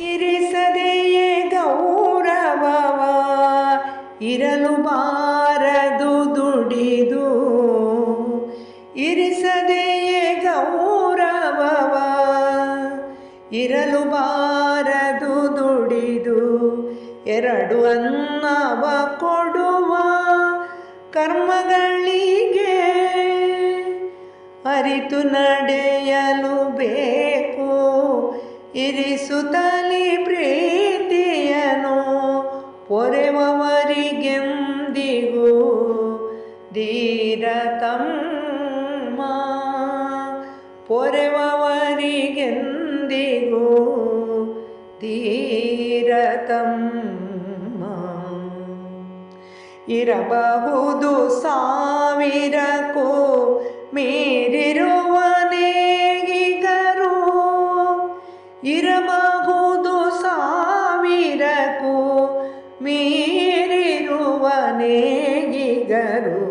ಇರಿಸದೆಯೇ ಗೌರವವ, ಇರಲು ಬಾರದು ದುಡಿದು. ಇರಿಸದೆಯೇ ಗೌರವವ, ಇರಲು ಬಾರದು ದುಡಿದು. ಎರಡು ಅನ್ನವ ಕೊಡುವ ಕರ್ಮಗಳಿಗೆ ಅರಿತು ನಡೆಯಲು ಬೇಕು. ಇರಿಸುತ್ತಲಿ ಪ್ರೀತಿಯನು ಪೊರೆವವರಿಗೆಂದಿಗೂ ಧೀರತಮ್ಮ. ಪೊರೆವವರಿಗೆಂದಿಗೂ ಧೀರತಮ್ಮ. ಇರಬಹುದು ಸಾವಿರಕ್ಕೂ ಮೀರಿರುವ ಇರಬಹುದು ಸಾವಿರಕ್ಕೂ ಮೀರಿರುವ ನೇಗಿಗರು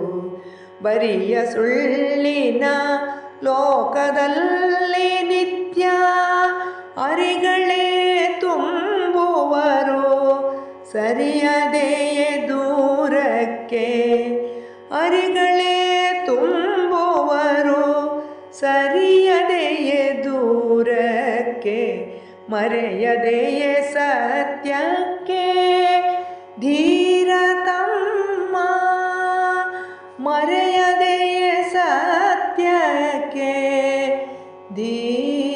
ಬರಿಯ ಸುಳ್ಳಿನ ಲೋಕದಲ್ಲಿ ನಿತ್ಯ ಅರಿಗಳೇ ತುಂಬುವರು. ಸರಿಯದೆಯೇ ದೂರಕ್ಕೆ ಅರಿಗಳೇ ತುಂಬುವರು. ಸರಿಯದೆಯೇ ದೂರಕ್ಕೆ ಮರೆಯದೆಯೇ ಸತ್ಯಕ್ಕೆ ಧೀರತಮ್ಮ. ಮರೆಯದೆಯೇ ಸತ್ಯಕ್ಕೆ ಧೀರತಮ್ಮ.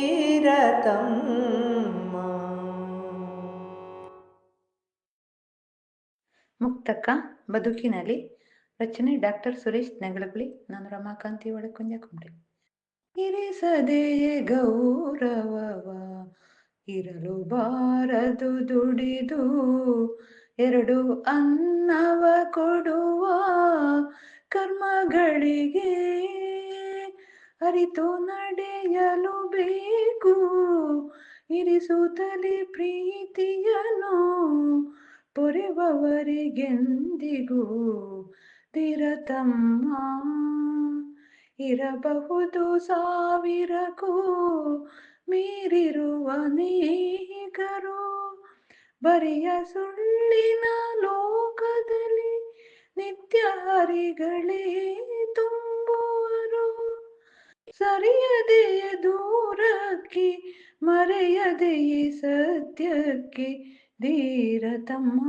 ಮುಕ್ತಕ್ಕ ಬದುಕಿನಲ್ಲಿ ರಚನೆ ಡಾಕ್ಟರ್ ಸುರೇಶ್ ನೆಗಳಗುಳಿ, ನಾನು ರಮಾಕಾಂತಿ ಒಳಕುಂಜ ಇರಿಸದೆಯೇ ಗೌರವವ. ಇರಲು ಬಾರದು ದುಡಿದು, ಎರಡು ಅನ್ನವ ಕೊಡುವ ಕರ್ಮಗಳಿಗೆ ಅರಿತು ನಡೆಯಲು ಬೇಕು. ಇರಿಸುತ್ತಲೇ ಪ್ರೀತಿಯನು ಪೊರೆವವರಿಗೆಂದಿಗೂ ತಿರತಮ್ಮ ಇರಬಹುದು ಸಾವಿರಕ್ಕೂ ಮೀರಿರುವ ನೇಗರು ಬರಿಯ ಸುಳ್ಳಿನ ಲೋಕದಲ್ಲಿ ನಿತ್ಯ ಹರಿಗಳೇ ತುಂಬುವರು. ಸರಿಯದೆಯ ದೂರಕ್ಕೆ ಮರೆಯದೆಯೇ ಸತ್ಯಕ್ಕೆ ಧೀರತಮ್ಮ.